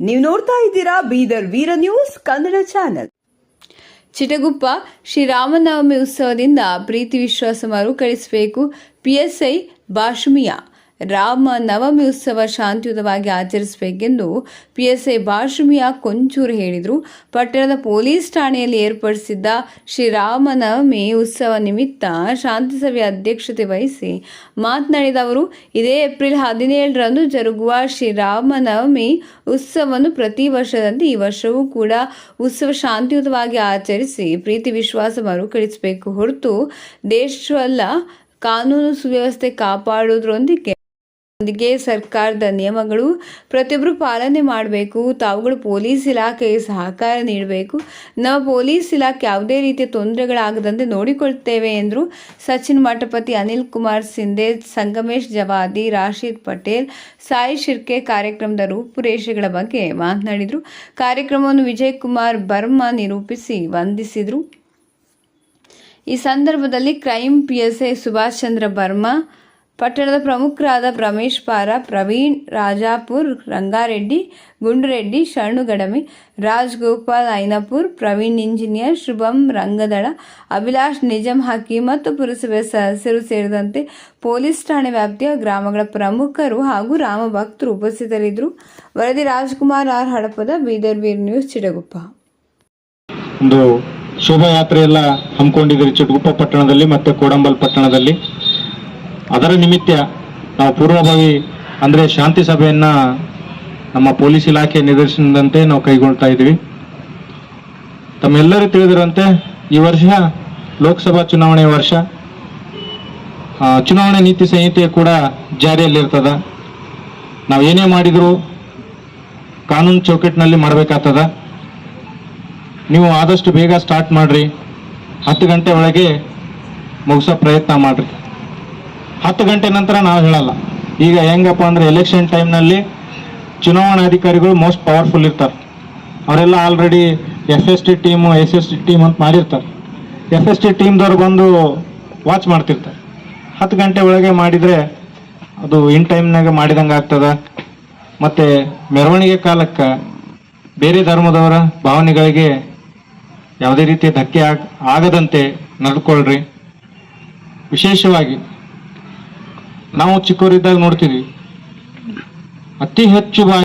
ನೀವು ನೋಡ್ತಾ ಇದ್ದೀರಾ ಬೀದರ್ ವೀರ ನ್ಯೂಸ್ ಕನ್ನಡ ಚಾನೆಲ್. ಚಿಟಗುಪ್ಪ ಶ್ರೀರಾಮನವಮಿ ಉತ್ಸವದಿಂದ ಪ್ರೀತಿ ವಿಶ್ವಾಸ ಮರುಕಳಿಸಬೇಕು. ಪಿಎಸ್ಐ ಬಾಷ್ಮಿಯಾ ರಾಮ ನವಮಿ ಉತ್ಸವ ಶಾಂತಿಯುತವಾಗಿ ಆಚರಿಸಬೇಕೆಂದು ಪಿಎಸ್ಐ ಬಾಷ್ಮಿಯಾ ಕೊಂಚೂರು ಹೇಳಿದರು. ಪಟ್ಟಣದ ಪೊಲೀಸ್ ಠಾಣೆಯಲ್ಲಿ ಏರ್ಪಡಿಸಿದ್ದ ಶ್ರೀರಾಮನವಮಿ ಉತ್ಸವ ನಿಮಿತ್ತ ಶಾಂತಿ ಸಭೆಯ ಅಧ್ಯಕ್ಷತೆ ವಹಿಸಿ ಮಾತನಾಡಿದ ಅವರು, ಇದೇ ಏಪ್ರಿಲ್ ಹದಿನೇಳರಂದು ಜರುಗುವ ಶ್ರೀರಾಮನವಮಿ ಉತ್ಸವವನ್ನು ಪ್ರತಿ ವರ್ಷದಂತೆ ಈ ವರ್ಷವೂ ಕೂಡ ಉತ್ಸವ ಶಾಂತಿಯುತವಾಗಿ ಆಚರಿಸಿ ಪ್ರೀತಿ, ವಿಶ್ವಾಸ ಮರುಕಳಿಸಬೇಕು ಹೊರತು ದೇಶವಲ್ಲ, ಕಾನೂನು ಸುವ್ಯವಸ್ಥೆ ಕಾಪಾಡುವುದರೊಂದಿಗೆ ಒಂದಿಗೆ ಸರ್ಕಾರದ ನಿಯಮಗಳು ಪ್ರತಿಯೊಬ್ಬರು ಪಾಲನೆ ಮಾಡಬೇಕು. ತಾವುಗಳು ಪೊಲೀಸ್ ಇಲಾಖೆಗೆ ಸಹಕಾರ ನೀಡಬೇಕು. ನಾವು ಪೊಲೀಸ್ ಇಲಾಖೆ ಯಾವುದೇ ರೀತಿಯ ತೊಂದರೆಗಳಾಗದಂತೆ ನೋಡಿಕೊಳ್ತೇವೆ ಎಂದರು. ಸಚಿನ್ ಮಠಪತಿ, ಅನಿಲ್ ಕುಮಾರ್ ಸಿಂಧೆ, ಸಂಗಮೇಶ್ ಜವಾದಿ, ರಾಶೀದ್ ಪಟೇಲ್, ಸಾಯಿ ಶಿರ್ಕೆ ಕಾರ್ಯಕ್ರಮದ ರೂಪುರೇಷೆಗಳ ಬಗ್ಗೆ ಮಾತನಾಡಿದರು. ಕಾರ್ಯಕ್ರಮವನ್ನು ವಿಜಯ್ ಕುಮಾರ್ ಬರ್ಮಾ ನಿರೂಪಿಸಿ ವಂದಿಸಿದರು. ಈ ಸಂದರ್ಭದಲ್ಲಿ ಕ್ರೈಮ್ ಎ ಸುಭಾಷ್ ಚಂದ್ರ ಬರ್ಮಾ ಪಟ್ಟಣದ ಪ್ರಮುಖರಾದ ರಮೇಶ್ ಪಾರ, ಪ್ರವೀಣ್, ರಾಜಾಪುರ್, ರಂಗಾರೆಡ್ಡಿ, ಗುಂಡ್ರೆಡ್ಡಿ ಶರಣುಗಡಮಿ ರಾಜ್ಗೋಪಾಲ್ ಐನಪುರ್, ಪ್ರವೀಣ್ ಇಂಜಿನಿಯರ್, ಶುಭಂ ರಂಗದಳ, ಅಭಿಲಾಷ್ ನಿಜಂ ಹಾಕಿ ಮತ್ತು ಪುರಸಭೆ ಸದಸ್ಯರು ಸೇರಿದಂತೆ ಪೊಲೀಸ್ ಠಾಣೆ ವ್ಯಾಪ್ತಿಯ ಗ್ರಾಮಗಳ ಪ್ರಮುಖರು ಹಾಗೂ ರಾಮ ಭಕ್ತರು ಉಪಸ್ಥಿತರಿದ್ದರು. ವರದಿ ರಾಜ್ಕುಮಾರ್ ಆರ್. ಹಡಪದ, ಬೀದರ್ ವೀರ್ ನ್ಯೂಸ್, ಚಿಡಗುಪ್ಪ. ಒಂದು ಶೋಭಾಯಾತ್ರೆ ಎಲ್ಲ ಹಮ್ಮಿಕೊಂಡಿದ್ದೀರಿ. ಚಿಟಗುಪ್ಪ ಪಟ್ಟಣದಲ್ಲಿ ಮತ್ತು ಕೋಡಂಬಲ್ ಪಟ್ಟಣದಲ್ಲಿ. ಅದರ ನಿಮಿತ್ತ ನಾವು ಪೂರ್ವಭಾವಿ ಅಂದ್ರೆ ಶಾಂತಿ ಸಭೆಯನ್ನ ನಮ್ಮ ಪೊಲೀಸ್ ಇಲಾಖೆ ನಿರ್ದೇಶನದಂತೆ ನಾವು ಕೈಗೊಳ್ತಾ ಇದ್ದೀವಿ. ತಮ್ಮೆಲ್ಲರೂ ತಿಳಿದಿರುವಂತೆ ಈ ವರ್ಷ ಲೋಕಸಭಾ ಚುನಾವಣೆ ವರ್ಷ. ಚುನಾವಣೆ ನೀತಿ ಸಂಹಿತೆ ಕೂಡ ಜಾರಿಯಲ್ಲಿರ್ತದ. ನಾವು ಏನೇ ಮಾಡಿದರೂ ಕಾನೂನು ಚೌಕಟ್ಟಿನಲ್ಲಿ ಮಾಡಬೇಕಾಗ್ತದ. ನೀವು ಆದಷ್ಟು ಬೇಗ ಸ್ಟಾರ್ಟ್ ಮಾಡ್ರಿ. ಹತ್ತು ಗಂಟೆ ಒಳಗೆ ಮುಗಿಸೋ ಪ್ರಯತ್ನ ಮಾಡ್ರಿ. ಹತ್ತು ಗಂಟೆ ನಂತರ ನಾವು ಹೇಳಲ್ಲ. ಈಗ ಹೆಂಗಪ್ಪ ಅಂದ್ರೆ ಎಲೆಕ್ಷನ್ ಟೈಮ್ನಲ್ಲಿ ಚುನಾವಣಾಧಿಕಾರಿಗಳು ಮೋಸ್ಟ್ ಪವರ್ಫುಲ್ ಇರ್ತಾರೆ. ಅವರೆಲ್ಲ already F S T team S S T team ಅಂತ ಮಾಡಿರ್ತಾರೆ. ಎಫ್ ಎಸ್ ಟಿ ಟೀಮ್ದವ್ರು ಬಂದು ವಾಚ್ ಮಾಡ್ತಿರ್ತಾರೆ. ಹತ್ತು ಗಂಟೆ ಒಳಗೆ ಮಾಡಿದರೆ ಅದು ಇನ್ ಟೈಮ್ನಾಗ ಮಾಡಿದಂಗೆ ಆಗ್ತದೆ. ಮತ್ತು ಮೆರವಣಿಗೆ ಕಾಲಕ್ಕೆ ಬೇರೆ ಧರ್ಮದವರ ಭಾವನೆಗಳಿಗೆ ಯಾವುದೇ ರೀತಿಯ ಧಕ್ಕೆ ಆಗ, ಆಗದಂತೆ ನಡ್ಕೊಳ್ರಿ. ವಿಶೇಷವಾಗಿ ನಾವು ಚಿಕ್ಕವರಿದ್ದಾಗ ನೋಡ್ತೀವಿ. ಅತಿ ಹೆಚ್ಚು ಬಾರಿ